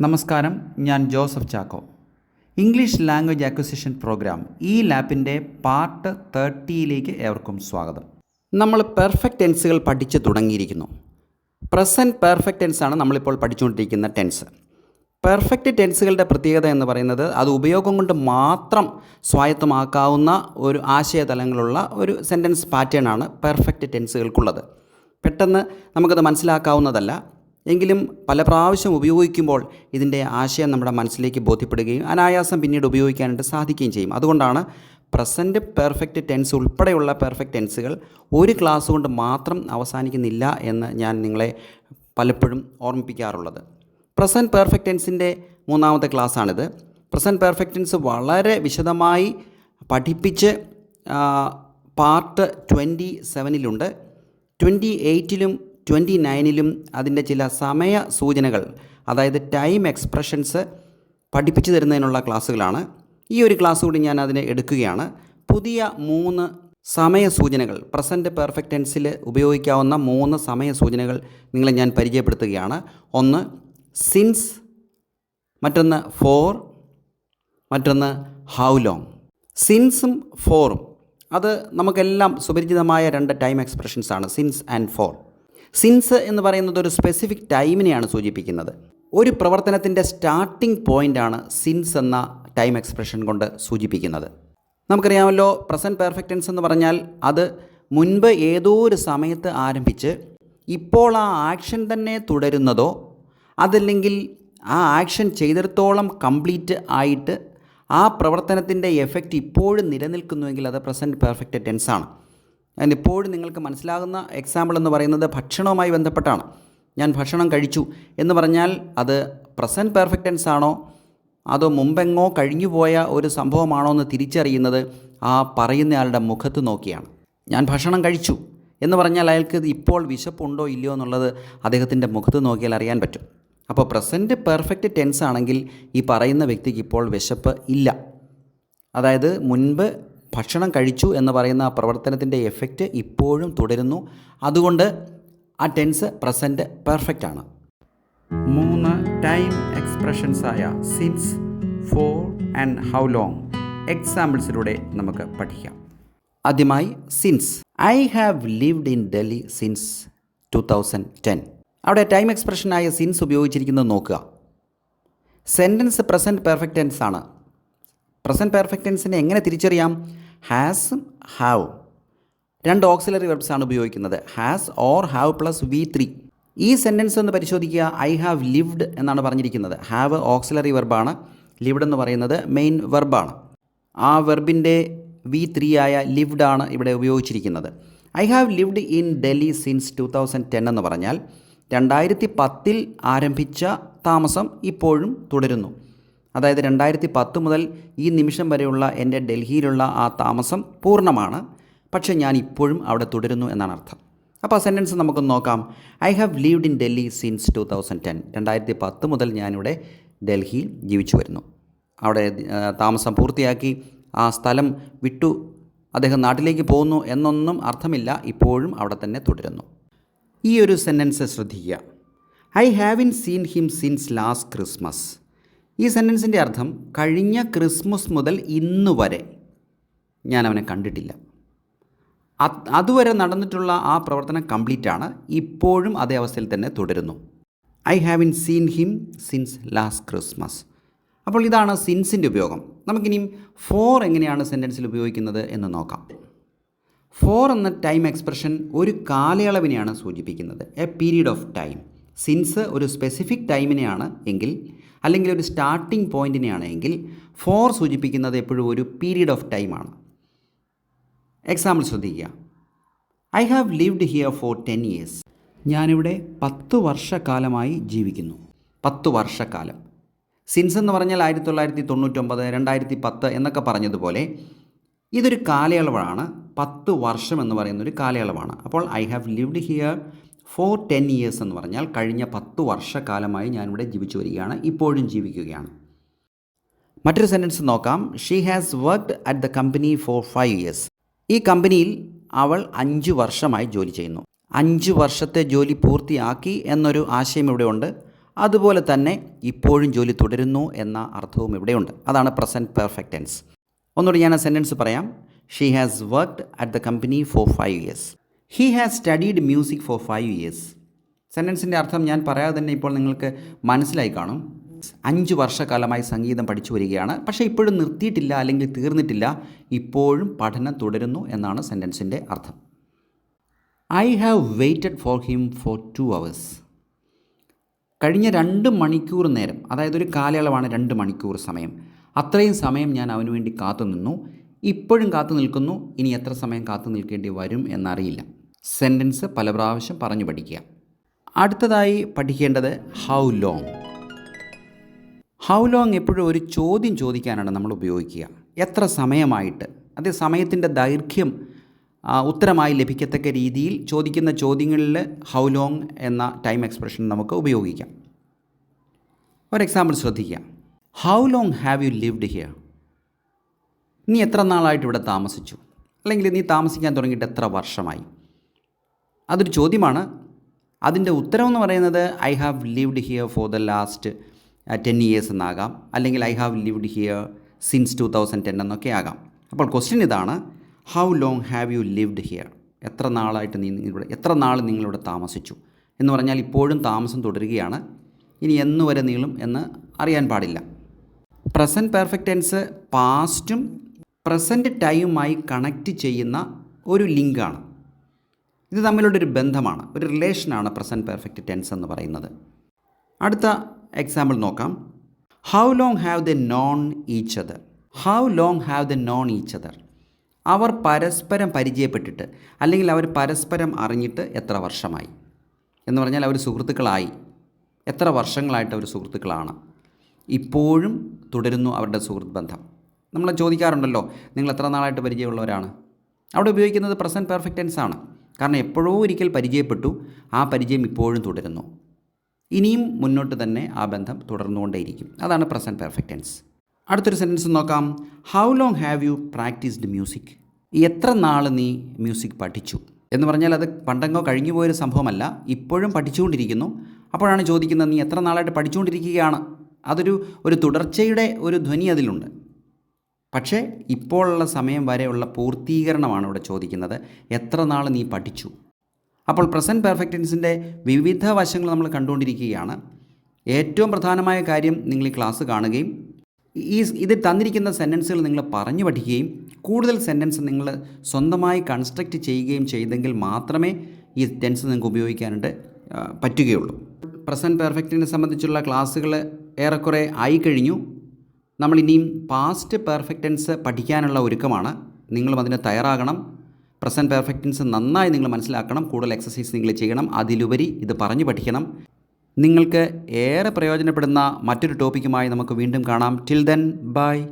നമസ്കാരം ഞാൻ Joseph Chacko. English language acquisition programme ഈ ലാപ്പിന്റെ പാർട്ട് തേർട്ടിയിലേക്ക് ഏവർക്കും സ്വാഗതം. നമ്മൾ പെർഫെക്റ്റ് ടെൻസുകൾ പഠിച്ചു തുടങ്ങിയിരിക്കുന്നു. പ്രസന്റ് പെർഫെക്റ്റ് ടെൻസാണ് നമ്മളിപ്പോൾ പഠിച്ചുകൊണ്ടിരിക്കുന്ന ടെൻസ്. പെർഫെക്റ്റ് ടെൻസുകളുടെ പ്രത്യേകത എന്ന് പറയുന്നത് അത് ഉപയോഗം കൊണ്ട് മാത്രം സ്വായത്തമാക്കാവുന്ന ഒരു ആശയതലങ്ങളുള്ള ഒരു സെന്റൻസ് പാറ്റേൺ ആണ് പെർഫെക്റ്റ് ടെൻസുകൾക്കുള്ളത്. പെട്ടെന്ന് നമുക്കത് മനസ്സിലാക്കാവുന്നതല്ല. എങ്കിലും പല പ്രാവശ്യം ഉപയോഗിക്കുമ്പോൾ ഇതിന്റെ ആശയം നമ്മുടെ മനസ്സിലേക്ക് ബോധ്യപ്പെടുകയും അനായാസം പിന്നീട് ഉപയോഗിക്കാനായിട്ട് സാധിക്കുകയും ചെയ്യും. അതുകൊണ്ടാണ് പ്രസന്റ് പെർഫെക്റ്റ് ടെൻസ് ഉൾപ്പെടെയുള്ള പെർഫെക്റ്റ് ടെൻസുകൾ ഒരു ക്ലാസ് കൊണ്ട് മാത്രം അവസാനിക്കുന്നില്ല എന്ന് ഞാൻ നിങ്ങളെ പലപ്പോഴും ഓർമ്മിപ്പിക്കാറുള്ളത്. പ്രസന്റ് പെർഫെക്റ്റ് ടെൻസിന്റെ മൂന്നാമത്തെ ക്ലാസ്സാണിത് പ്രസന്റ് പെർഫെക്റ്റ് ടെൻസ് വളരെ വിശദമായി പഠിപ്പിച്ച് പാർട്ട് ട്വന്റി സെവനിലുണ്ട് ട്വന്റി എയ്റ്റിലും ട്വന്റി നയനിലും അതിന്റെ ചില സമയ സൂചനകൾ അതായത് ടൈം എക്സ്പ്രഷൻസ് പഠിപ്പിച്ചു തരുന്നതിനുള്ള ക്ലാസ്സുകളാണ്. ഈ ഒരു ക്ലാസ് കൂടി ഞാൻ അതിനെ എടുക്കുകയാണ്. പുതിയ മൂന്ന് സമയ സൂചനകൾ പ്രസന്റ് പെർഫെക്റ്റ് ടെൻസിൽ ഉപയോഗിക്കാവുന്ന മൂന്ന് സമയ സൂചനകൾ നിങ്ങളെ ഞാൻ പരിചയപ്പെടുത്തുകയാണ്. ഒന്ന് സിൻസ് മറ്റൊന്ന് ഫോർ മറ്റൊന്ന് ഹൗ ലോങ് സിൻസും ഫോറും അത് നമുക്കെല്ലാം സുപരിചിതമായ രണ്ട് ടൈം എക്സ്പ്രഷൻസാണ് സിൻസ് ആൻഡ് ഫോർ സിൻസ് എന്ന് പറയുന്നത് ഒരു സ്പെസിഫിക് ടൈമിനെയാണ് സൂചിപ്പിക്കുന്നത്. ഒരു പ്രവർത്തനത്തിന്റെ സ്റ്റാർട്ടിംഗ് പോയിന്റാണ് സിൻസ് എന്ന ടൈം എക്സ്പ്രഷൻ കൊണ്ട് സൂചിപ്പിക്കുന്നത്. നമുക്കറിയാമല്ലോ പ്രസന്റ് പെർഫെക്റ്റ് ടെൻസ് എന്ന് പറഞ്ഞാൽ അത് മുൻപ് ഏതോ ഒരു സമയത്ത് ആരംഭിച്ച് ഇപ്പോൾ ആ ആക്ഷൻ തന്നെ തുടരുന്നതോ അതല്ലെങ്കിൽ ആ ആക്ഷൻ ചെയ്തിടത്തോളം കംപ്ലീറ്റ് ആയിട്ട് ആ പ്രവർത്തനത്തിന്റെ എഫക്റ്റ് ഇപ്പോഴും നിലനിൽക്കുന്നുവെങ്കിൽ അത് പ്രസന്റ് പെർഫെക്റ്റ് ടെൻസാണ് അതിന് ഇപ്പോഴും നിങ്ങൾക്ക് മനസ്സിലാകുന്ന എക്സാമ്പിൾ എന്ന് പറയുന്നത് ഭക്ഷണവുമായി ബന്ധപ്പെട്ടാണ്. ഞാൻ ഭക്ഷണം കഴിച്ചു എന്ന് പറഞ്ഞാൽ അത് പ്രസന്റ് പെർഫെക്റ്റൻസ് ആണോ? അതോ മുമ്പെങ്ങോ കഴിഞ്ഞു പോയ ഒരു സംഭവമാണോ എന്ന് തിരിച്ചറിയുന്നത് ആ പറയുന്നയാളുടെ മുഖത്ത് നോക്കിയാണ്. ഞാൻ ഭക്ഷണം കഴിച്ചു എന്ന് പറഞ്ഞാൽ അയാൾക്ക് ഇപ്പോൾ വിശപ്പുണ്ടോ ഇല്ലയോ എന്നുള്ളത് അദ്ദേഹത്തിന്റെ മുഖത്ത് നോക്കിയാൽ അറിയാൻ പറ്റും. അപ്പോൾ പ്രസന്റ് പെർഫെക്റ്റ് ടെൻസ് ആണെങ്കിൽ ഈ പറയുന്ന വ്യക്തിക്ക് ഇപ്പോൾ വിശപ്പ് ഇല്ല. അതായത് മുൻപ് ഭക്ഷണം കഴിച്ചു എന്ന് പറയുന്ന ആ പ്രവർത്തനത്തിന്റെ എഫക്റ്റ് ഇപ്പോഴും തുടരുന്നു. അതുകൊണ്ട് ആ ടെൻസ് പ്രസന്റ് പെർഫെക്റ്റ് ആണ്. മൂന്ന് ടൈം എക്സ്പ്രഷൻസ് ആയ since for and how long എക്സാമ്പിൾസിലൂടെ നമുക്ക് പഠിക്കാം. ആദ്യമായി since. I have lived in Delhi since two thousand ten. അവിടെ ടൈം എക്സ്പ്രഷനായ സിൻസ് ഉപയോഗിച്ചിരിക്കുന്നത് നോക്കുക. സെന്റൻസ് പ്രസന്റ് പെർഫെക്റ്റ് ടെൻസ് ആണ് പ്രസന്റ് പെർഫെക്റ്റ് ടെൻസിനെ എങ്ങനെ തിരിച്ചറിയാം? ഹാസും ഹാവ് രണ്ട് ഓക്സിലറി വെർബ്സ് ആണ് ഉപയോഗിക്കുന്നത്. Has or have plus V three ഈ സെന്റൻസ് ഒന്ന് പരിശോധിക്കുക. ഐ ഹാവ് ലിവ്ഡ് എന്നാണ് പറഞ്ഞിരിക്കുന്നത്. ഹാവ് ഓക്സിലറി വെർബാണ് ലിവ്ഡ് എന്ന് പറയുന്നത് മെയിൻ വെർബാണ് ആ വെർബിന്റെ വി ത്രീ ആയ ലിവ്ഡ് ആണ് ഇവിടെ ഉപയോഗിച്ചിരിക്കുന്നത്. I have lived in Delhi since two thousand ten എന്ന് പറഞ്ഞാൽ രണ്ടായിരത്തി പത്തിൽ ആരംഭിച്ച താമസം ഇപ്പോഴും തുടരുന്നു. അതായത് രണ്ടായിരത്തി പത്ത് മുതൽ ഈ നിമിഷം വരെയുള്ള എന്റെ ഡൽഹിയിലുള്ള ആ താമസം പൂർണമാണ്. പക്ഷേ ഞാൻ ഇപ്പോഴും അവിടെ തുടരുന്നു എന്നാണ് അർത്ഥം. അപ്പോൾ ആ സെന്റൻസ് നമുക്കൊന്ന് നോക്കാം. I have lived in Delhi since two thousand ten. രണ്ടായിരത്തി പത്ത് മുതൽ ഞാനിവിടെ ഡൽഹിയിൽ ജീവിച്ചു വരുന്നു. അവിടെ താമസം പൂർത്തിയാക്കി ആ സ്ഥലം വിട്ടു. അദ്ദേഹം നാട്ടിലേക്ക് പോകുന്നു എന്നൊന്നും അർത്ഥമില്ല. ഇപ്പോഴും അവിടെ തന്നെ തുടരുന്നു. ഈ ഒരു സെന്റൻസ് ശ്രദ്ധിക്കുക. I have in seen him since last Christmas. ഈ സെന്റൻസിന്റെ അർത്ഥം കഴിഞ്ഞ ക്രിസ്മസ് മുതൽ ഇന്ന് വരെ ഞാൻ അവനെ കണ്ടിട്ടില്ല. അത് അതുവരെ നടന്നിട്ടുള്ള ആ പ്രവർത്തനം കംപ്ലീറ്റ് ആണ് ഇപ്പോഴും അതേ അവസ്ഥയിൽ തന്നെ തുടരുന്നു. I have in seen him since last Christmas. അപ്പോൾ ഇതാണ് സിൻസിന്റെ ഉപയോഗം. നമുക്കിനിയും ഫോർ എങ്ങനെയാണ് സെന്റൻസിൽ ഉപയോഗിക്കുന്നത് എന്ന് നോക്കാം. ഫോർ എന്ന ടൈം എക്സ്പ്രഷൻ ഒരു കാലയളവിനെയാണ് സൂചിപ്പിക്കുന്നത്. A period of time. Since ഒരു സ്പെസിഫിക് ടൈമിനെയാണ് എങ്കിൽ അല്ലെങ്കിൽ ഒരു സ്റ്റാർട്ടിംഗ് പോയിന്റിനെയാണെങ്കിൽ ഫോർ സൂചിപ്പിക്കുന്നത് എപ്പോഴും ഒരു പീരീഡ് ഓഫ് ടൈമാണ് എക്സാമ്പിൾ ശ്രദ്ധിക്കുക. I have lived here for ten years ഞാനിവിടെ പത്ത് വർഷക്കാലമായി ജീവിക്കുന്നു. പത്ത് വർഷക്കാലം. സിൻസ് എന്ന് പറഞ്ഞാൽ ആയിരത്തി തൊള്ളായിരത്തി തൊണ്ണൂറ്റൊമ്പത് രണ്ടായിരത്തി പത്ത് എന്നൊക്കെ പറഞ്ഞതുപോലെ ഇതൊരു കാലയളവാണ്. പത്ത് വർഷം എന്ന് പറയുന്നൊരു കാലയളവാണ്. അപ്പോൾ I have lived here for ten years എന്ന് പറഞ്ഞാൽ കഴിഞ്ഞ പത്ത് വർഷക്കാലമായി ഞാനിവിടെ ജീവിച്ചു വരികയാണ് ഇപ്പോഴും ജീവിക്കുകയാണ്. മറ്റൊരു സെന്റൻസ് നോക്കാം. She has worked at the company for five years ഈ കമ്പനിയിൽ അവൾ അഞ്ച് വർഷമായി ജോലി ചെയ്യുന്നു. അഞ്ച് വർഷത്തെ ജോലി പൂർത്തിയാക്കി എന്നൊരു ആശയം ഇവിടെയുണ്ട്. അതുപോലെ തന്നെ ഇപ്പോഴും ജോലി തുടരുന്നു എന്ന അർത്ഥവും ഇവിടെയുണ്ട്. അതാണ് പ്രസന്റ് പെർഫെക്റ്റ് ടെൻസ് ഒന്നുകൂടി ഞാൻ ആ സെന്റൻസ് പറയാം. She has worked at the company for five years he has studied music for five years സെന്റൻസിന്റെ അർത്ഥം ഞാൻ പറയാതെ തന്നെ ഇപ്പോൾ നിങ്ങൾക്ക് മനസ്സിലായി കാണും. അഞ്ച് വർഷക്കാലമായി സംഗീതം പഠിച്ചു വരികയാണ്. പക്ഷേ ഇപ്പോഴും നിർത്തിയിട്ടില്ല അല്ലെങ്കിൽ തീർന്നിട്ടില്ല. ഇപ്പോഴും പഠനം തുടരുന്നു എന്നാണ് സെന്റൻസിന്റെ അർത്ഥം. I have waited for him for two hours കഴിഞ്ഞ രണ്ട് മണിക്കൂർ നേരം അതായത് ഒരു കാലയളവാണ് രണ്ട് മണിക്കൂർ സമയം. അത്രയും സമയം ഞാൻ അവന് വേണ്ടി കാത്തു നിന്നു ഇപ്പോഴും കാത്തു നിൽക്കുന്നു ഇനി എത്ര സമയം കാത്തു നിൽക്കേണ്ടി വരും എന്നറിയില്ല. സെന്റൻസ് പല പ്രാവശ്യം പറഞ്ഞു പഠിക്കുക. അടുത്തതായി പഠിക്കേണ്ടത് ഹൗ ലോങ് ഹൗ ലോങ് എപ്പോഴും ഒരു ചോദ്യം ചോദിക്കാനാണ് നമ്മൾ ഉപയോഗിക്കുക. എത്ര സമയമായിട്ട് അത് സമയത്തിന്റെ ദൈർഘ്യം ഉത്തരമായി ലഭിക്കത്തക്ക രീതിയിൽ ചോദിക്കുന്ന ചോദ്യങ്ങളിൽ ഹൗ ലോങ് എന്ന ടൈം എക്സ്പ്രഷൻ നമുക്ക് ഉപയോഗിക്കാം. ഒരു എക്സാമ്പിൾ ശ്രദ്ധിക്കുക. How long have you lived here നീ എത്ര നാളായിട്ട് ഇവിടെ താമസിച്ചു? അല്ലെങ്കിൽ നീ താമസിക്കാൻ തുടങ്ങിയിട്ട് എത്ര വർഷമായി? അതൊരു ചോദ്യമാണ്. അതിന്റെ ഉത്തരം എന്ന് പറയുന്നത് I have lived here for the last ten years എന്നാകാം. അല്ലെങ്കിൽ I have lived here since two thousand ten എന്നൊക്കെ ആകാം. അപ്പോൾ ക്വസ്റ്റ്യൻ ഇതാണ് how long have you lived here എത്ര നാളായിട്ട് നീ ഇവിടെ എത്ര നാൾ നിങ്ങളിവിടെ താമസിച്ചു? എന്ന് പറഞ്ഞാൽ ഇപ്പോഴും താമസം തുടരുകയാണ്. ഇനി എന്ന് വരെ നീളും എന്ന് അറിയാൻ പാടില്ല. പ്രസന്റ് പെർഫെക്റ്റ് ടെൻസ് പാസ്റ്റും പ്രസന്റ് ടൈമുമായി കണക്റ്റ് ചെയ്യുന്ന ഒരു ലിങ്കാണ്. ഇത് തമ്മിലുള്ളൊരു ബന്ധമാണ്. ഒരു റിലേഷനാണ് പ്രസന്റ് പെർഫെക്റ്റ് ടെൻസ് എന്ന് പറയുന്നത്. അടുത്ത എക്സാമ്പിൾ നോക്കാം. How long have they known each other how long have they known each other അവർ പരസ്പരം പരിചയപ്പെട്ടിട്ട് അല്ലെങ്കിൽ അവർ പരസ്പരം അറിഞ്ഞിട്ട് എത്ര വർഷമായി? എന്ന് പറഞ്ഞാൽ അവർ സുഹൃത്തുക്കളായി. എത്ര വർഷങ്ങളായിട്ട് അവർ സുഹൃത്തുക്കളാണ്. ഇപ്പോഴും തുടരുന്നു അവരുടെ സുഹൃത്ത് ബന്ധം. നമ്മൾ ചോദിക്കാറുണ്ടല്ലോ നിങ്ങൾ എത്ര നാളായിട്ട് പരിചയമുള്ളവരാണ്? അവിടെ ഉപയോഗിക്കുന്നത് പ്രസന്റ് പെർഫെക്റ്റ് ടെൻസ് ആണ്. കാരണം എപ്പോഴോ ഒരിക്കൽ പരിചയപ്പെട്ടു. ആ പരിചയം ഇപ്പോഴും തുടരുന്നു. ഇനിയും മുന്നോട്ട് തന്നെ ആ ബന്ധം തുടർന്നുകൊണ്ടേയിരിക്കും. അതാണ് പ്രസന്റ് പെർഫെക്റ്റ് ടെൻസ് അടുത്തൊരു സെന്റൻസ് നോക്കാം. How long have you practised music എത്ര നാൾ നീ മ്യൂസിക് പഠിച്ചു? എന്ന് പറഞ്ഞാൽ അത് പണ്ടെങ്കോ കഴിഞ്ഞു പോയൊരു സംഭവമല്ല. ഇപ്പോഴും പഠിച്ചുകൊണ്ടിരിക്കുന്നു. അപ്പോഴാണ് ചോദിക്കുന്നത് നീ എത്ര നാളായിട്ട് പഠിച്ചുകൊണ്ടിരിക്കുകയാണ്? അതൊരു ഒരു തുടർച്ചയുടെ ഒരു ധ്വനി അതിലുണ്ട്. പക്ഷേ ഇപ്പോഴുള്ള സമയം വരെയുള്ള പൂർത്തീകരണമാണ് ഇവിടെ ചോദിക്കുന്നത്. എത്ര നാൾ നീ പഠിച്ചു? അപ്പോൾ പ്രസന്റ് പെർഫെക്റ്റൻസിന്റെ വിവിധ വശങ്ങൾ നമ്മൾ കണ്ടുകൊണ്ടിരിക്കുകയാണ്. ഏറ്റവും പ്രധാനമായ കാര്യം നിങ്ങൾ ഈ ക്ലാസ് കാണുകയും ഈ ഇത് തന്നിരിക്കുന്ന സെന്റൻസുകൾ നിങ്ങൾ പറഞ്ഞു പഠിക്കുകയും കൂടുതൽ സെന്റൻസ് നിങ്ങൾ സ്വന്തമായി കൺസ്ട്രക്റ്റ് ചെയ്യുകയും ചെയ്തെങ്കിൽ മാത്രമേ ഈ ടെൻസ് നിങ്ങൾക്ക് ഉപയോഗിക്കാനായിട്ട് പറ്റുകയുള്ളൂ. പ്രസന്റ് പെർഫെക്റ്റിനെ സംബന്ധിച്ചുള്ള ക്ലാസ്സുകൾ ഏറെക്കുറെ ആയിക്കഴിഞ്ഞു. നമ്മളിനിയും പാസ്റ്റ് പെർഫെക്റ്റ് പെർഫെക്റ്റൻസ് പഠിക്കാനുള്ള ഒരുക്കമാണ്. നിങ്ങളും അതിന് തയ്യാറാകണം. പ്രസന്റ് പെർഫെക്റ്റൻസ് നന്നായി നിങ്ങൾ മനസ്സിലാക്കണം. കൂടുതൽ എക്സസൈസ് നിങ്ങൾ ചെയ്യണം. അതിലുപരി ഇത് പറഞ്ഞു പഠിക്കണം. നിങ്ങൾക്ക് ഏറെ പ്രയോജനപ്പെടുന്ന മറ്റൊരു ടോപ്പിക്കുമായി നമുക്ക് വീണ്ടും കാണാം. Till then bye